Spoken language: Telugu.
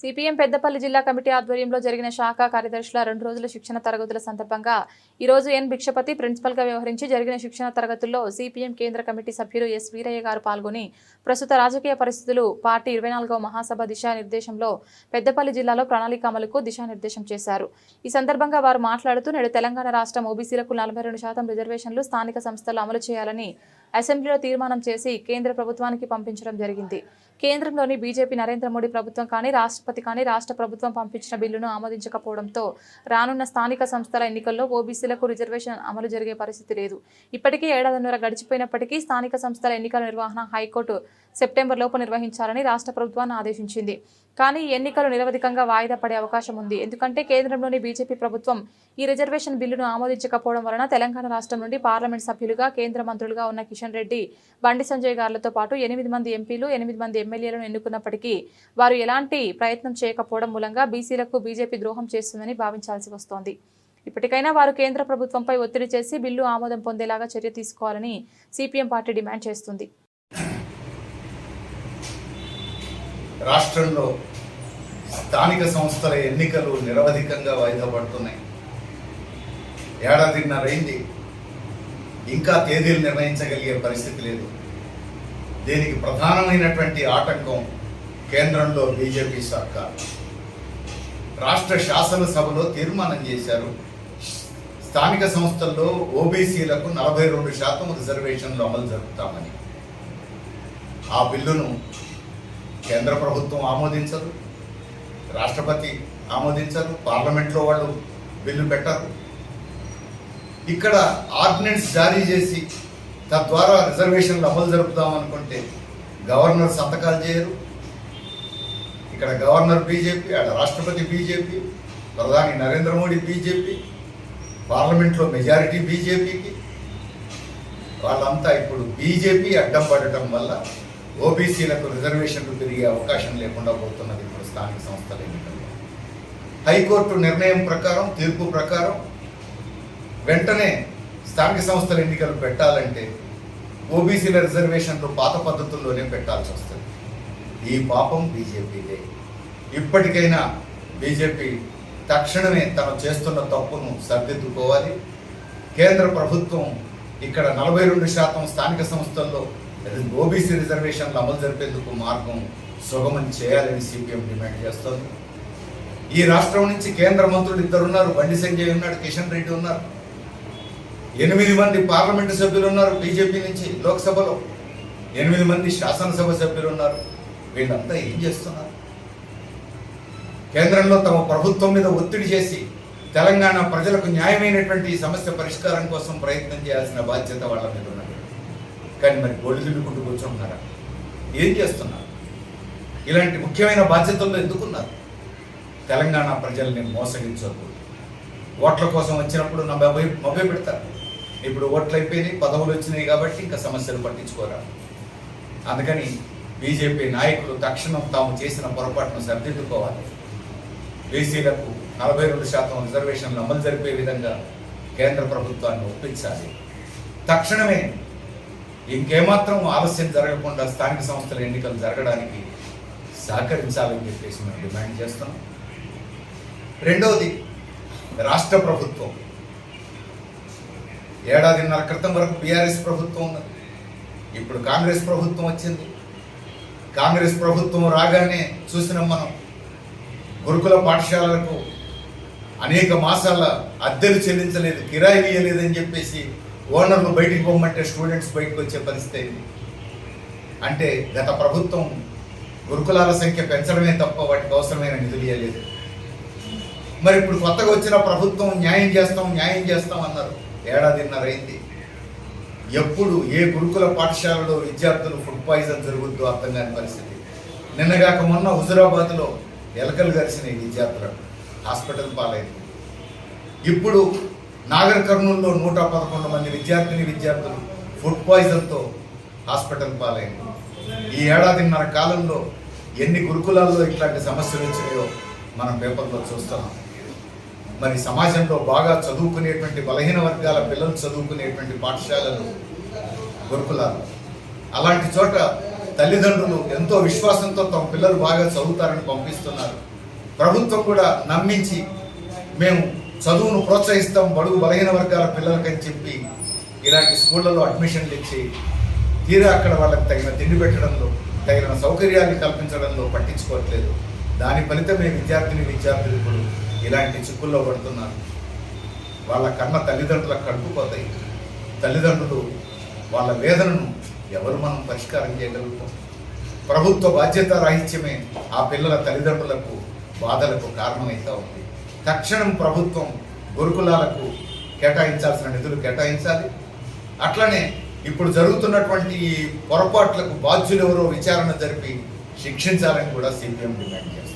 సిపిఎం పెద్దపల్లి జిల్లా కమిటీ ఆధ్వర్యంలో జరిగిన శాఖ కార్యదర్శుల రెండు రోజుల శిక్షణ తరగతుల సందర్భంగా ఈ రోజు ఎన్ భిక్షపతి ప్రిన్సిపల్గా వ్యవహరించి జరిగిన శిక్షణ తరగతుల్లో సిపిఎం కేంద్ర కమిటీ సభ్యులు ఎస్ వీరయ్య గారు పాల్గొని ప్రస్తుత రాజకీయ పరిస్థితులు పార్టీ ఇరవై నాలుగవ మహాసభ దిశానిర్దేశంలో పెద్దపల్లి జిల్లాలో ప్రణాళిక అమలుకు దిశానిర్దేశం చేశారు. ఈ సందర్భంగా వారు మాట్లాడుతూ నేడు తెలంగాణ రాష్ట్రం ఓబీసీలకు నలభై రెండు శాతం రిజర్వేషన్లు స్థానిక సంస్థలు అమలు చేయాలని అసెంబ్లీలో తీర్మానం చేసి కేంద్ర ప్రభుత్వానికి పంపించడం జరిగింది. కేంద్రంలోని బీజేపీ నరేంద్ర మోడీ ప్రభుత్వం కానీ రాష్ట్రపతి కానీ రాష్ట్ర ప్రభుత్వం పంపించిన బిల్లును ఆమోదించకపోవడంతో రానున్న స్థానిక సంస్థల ఎన్నికల్లో ఓబీసీలకు రిజర్వేషన్ అమలు జరిగే పరిస్థితి లేదు. ఇప్పటికీ ఏడాదిన్నర గడిచిపోయినప్పటికీ స్థానిక సంస్థల ఎన్నికల నిర్వహణ హైకోర్టు సెప్టెంబర్ లోపు నిర్వహించాలని రాష్ట్ర ప్రభుత్వాన్ని ఆదేశించింది. కానీ ఎన్నికలు నిరవధికంగా వాయిదా పడే అవకాశం ఉంది. ఎందుకంటే కేంద్రంలోని బీజేపీ ప్రభుత్వం ఈ రిజర్వేషన్ బిల్లును ఆమోదించకపోవడం వలన తెలంగాణ రాష్ట్రం నుండి పార్లమెంట్ సభ్యులుగా కేంద్ర మంత్రులుగా ఉన్న కిషన్ రెడ్డి బండి సంజయ్ గారులతో పాటు ఎనిమిది మంది ఎంపీలు ఎనిమిది మంది ఎమ్మెల్యేలను ఎన్నుకున్నప్పటికీ వారు ఎలాంటి ప్రయత్నం చేయకపోవడం మూలంగా బీసీలకు బీజేపీ ద్రోహం చేస్తుందని భావించాల్సి వస్తోంది. ఇప్పటికైనా వారు కేంద్ర ప్రభుత్వంపై ఒత్తిడి చేసి బిల్లు ఆమోదం పొందేలాగా చర్య తీసుకోవాలని సిపిఎం పార్టీ డిమాండ్ చేస్తుంది. రాష్ట్రంలో స్థానిక సంస్థల ఎన్నికలు నిరవధికంగా వాయిదా పడుతున్నాయి. ఏడాదిన్నరైంది ఇంకా తేదీలు నిర్ణయించగలిగే పరిస్థితి లేదు. దీనికి ప్రధానమైనటువంటి ఆటంకం కేంద్రంలో బీజేపీ సర్కార్. రాష్ట్ర శాసనసభలో తీర్మానం చేశారు. స్థానిక సంస్థల్లో ఓబీసీలకు నలభై రెండు శాతం రిజర్వేషన్లు అమలు జరుపుతామని. ఆ బిల్లును కేంద్ర ప్రభుత్వం ఆమోదించదు రాష్ట్రపతి ఆమోదించరు పార్లమెంట్లో వాళ్ళు బిల్లు పెట్టరు. ఇక్కడ ఆర్డినెన్స్ జారీ చేసి తద్వారా రిజర్వేషన్లు అమలు జరుపుదాం అనుకుంటే గవర్నర్ సంతకాలు చేయరు. ఇక్కడ గవర్నర్ బీజేపీ అక్కడ రాష్ట్రపతి బీజేపీ ప్రధాని నరేంద్ర మోడీ బీజేపీ పార్లమెంట్లో మెజారిటీ బీజేపీకి. వాళ్ళంతా ఇప్పుడు బీజేపీ అడ్డం పడటం వల్ల ఓబీసీలకు రిజర్వేషన్లు పెరిగే అవకాశం లేకుండా పోతున్నది ఇప్పుడు స్థానిక సంస్థల ఎన్నికల్లో. హైకోర్టు నిర్ణయం ప్రకారం తీర్పు ప్రకారం వెంటనే స్థానిక సంస్థల ఎన్నికలు పెట్టాలంటే ఓబీసీల రిజర్వేషన్లు పాత పద్ధతుల్లోనే పెట్టాల్సి వస్తుంది. ఈ పాపం బీజేపీదే ఇప్పటికైనా బీజేపీ తక్షణమే తను చేస్తున్న తప్పును సరిదిద్దుకోవాలి. కేంద్ర ప్రభుత్వం ఇక్కడ నలభై రెండు శాతం స్థానిక సంస్థల్లో ఓబీసీ రిజర్వేషన్లు అమలు జరిపేందుకు మార్గం సుగమం చేయాలని సిపిఎం డిమాండ్ చేస్తోంది. ఈ రాష్ట్రం నుంచి కేంద్ర మంత్రులు ఇద్దరు ఉన్నారు బండి సంజయ్ ఉన్నాడు కిషన్ రెడ్డి ఉన్నారు. ఎనిమిది మంది పార్లమెంటు సభ్యులు ఉన్నారు బీజేపీ నుంచి లోక్సభలో. ఎనిమిది మంది శాసనసభ సభ్యులు ఉన్నారు. వీళ్ళంతా ఏం చేస్తున్నారు? కేంద్రంలో తమ ప్రభుత్వం మీద ఒత్తిడి చేసి తెలంగాణ ప్రజలకు న్యాయమైనటువంటి ఈ సమస్య పరిష్కారం కోసం ప్రయత్నం చేయాల్సిన బాధ్యత వాళ్ళ మీద ఉన్నది. కానీ మరి గోళ్ళు దిల్లుకుంటూ కూర్చుంటున్నారా ఏం చేస్తున్నారు? ఇలాంటి ముఖ్యమైన బాధ్యతల్లో ఎందుకున్నారు? తెలంగాణ ప్రజల్ని మోసగించొద్దు. ఓట్ల కోసం వచ్చినప్పుడు నా మొబై మభ్య పెడతారు. ఇప్పుడు ఓట్లు అయిపోయినాయి పదవులు వచ్చినాయి కాబట్టి ఇంకా సమస్యలు పట్టించుకోరా? అందుకని బీజేపీ నాయకులు తక్షణం తాము చేసిన పొరపాటును సరిదిద్దుకోవాలి. బీసీలకు నలభై రెండు శాతం రిజర్వేషన్లు అమలు జరిపే విధంగా కేంద్ర ప్రభుత్వాన్ని ఒప్పించాలి. తక్షణమే ఇంకేమాత్రం ఆలస్యం జరగకుండా స్థానిక సంస్థల ఎన్నికలు జరగడానికి సహకరించాలని చెప్పేసి మేము డిమాండ్ చేస్తున్నాం. రెండవది రాష్ట్ర ప్రభుత్వం. ఏడాదిన్నర క్రితం వరకు బీఆర్ఎస్ ప్రభుత్వం ఉన్నది. ఇప్పుడు కాంగ్రెస్ ప్రభుత్వం వచ్చింది. కాంగ్రెస్ ప్రభుత్వం రాగానే చూసినాం మనం గురుకుల పాఠశాలలకు అనేక మాసాల అద్దెలు చెల్లించలేదు కిరాయి ఇయ్యలేదని చెప్పేసి ఓనర్లు బయటికి పోమంటే స్టూడెంట్స్ బయటకు వచ్చే పరిస్థితి అయింది అంటే గత ప్రభుత్వం గురుకులాల సంఖ్య పెంచడమే తప్ప వాటికి అవసరమైన నిధులు ఇవ్వలేదు మరి ఇప్పుడు కొత్తగా వచ్చిన ప్రభుత్వం న్యాయం చేస్తాం న్యాయం చేస్తాం అన్నారు. ఏడాదిన్నర అయింది. ఎప్పుడు ఏ గురుకుల పాఠశాలలో విద్యార్థులు ఫుడ్ పాయిజన్ జరుగుద్దో అర్థం కాని పరిస్థితి. నిన్నగాక మొన్న హుజురాబాద్లో ఎలకలు గరిచినాయి విద్యార్థులకు హాస్పిటల్ పాలైంది. ఇప్పుడు నాగర్ కర్నూలులో నూట పదకొండు మంది విద్యార్థిని విద్యార్థులు ఫుడ్ పాయిజన్తో హాస్పిటల్ పాలైంది. ఈ ఏడాదిన్నర కాలంలో ఎన్ని గురుకులాల్లో ఇట్లాంటి సమస్యలు వచ్చినాయో మనం పేపర్లో చూస్తున్నాం మరి సమాజంలో బాగా చదువుకునేటువంటి బలహీన వర్గాల పిల్లలు చదువుకునేటువంటి పాఠశాలలు గురుకులాలు. అలాంటి చోట తల్లిదండ్రులు ఎంతో విశ్వాసంతో తమ పిల్లలు బాగా చదువుతారని పంపిస్తున్నారు. ప్రభుత్వం కూడా నమ్మించి మేము చదువును ప్రోత్సహిస్తాం బడుగు బలహీన వర్గాల పిల్లలకని చెప్పి ఇలాంటి స్కూళ్ళలో అడ్మిషన్లు ఇచ్చి తీరా అక్కడ వాళ్ళకి తగిన తిండి పెట్టడంలో తగిన సౌకర్యాలు కల్పించడంలో పట్టించుకోవట్లేదు. దాని ఫలితమే విద్యార్థిని విద్యార్థులు ఇప్పుడు ఇలాంటి చిక్కుల్లో పడుతున్నారు. వాళ్ళ కన్న తల్లిదండ్రులకు కడుపుపోతాయి తల్లిదండ్రులు వాళ్ళ వేదనను ఎవరు మనం పరిష్కారం చేయగలుగుతాం? ప్రభుత్వ బాధ్యత రాహిత్యమే ఆ పిల్లల తల్లిదండ్రులకు బాధలకు కారణమవుతూ ఉంది. తక్షణం ప్రభుత్వం గురుకులాలకు కేటాయించాల్సిన నిధులు కేటాయించాలి. అట్లనే ఇప్పుడు జరుగుతున్నటువంటి ఈ పొరపాట్లకు బాధ్యులు ఎవరో విచారణ జరిపి శిక్షించాలని కూడా సిపిఎం డిమాండ్ చేస్తుంది.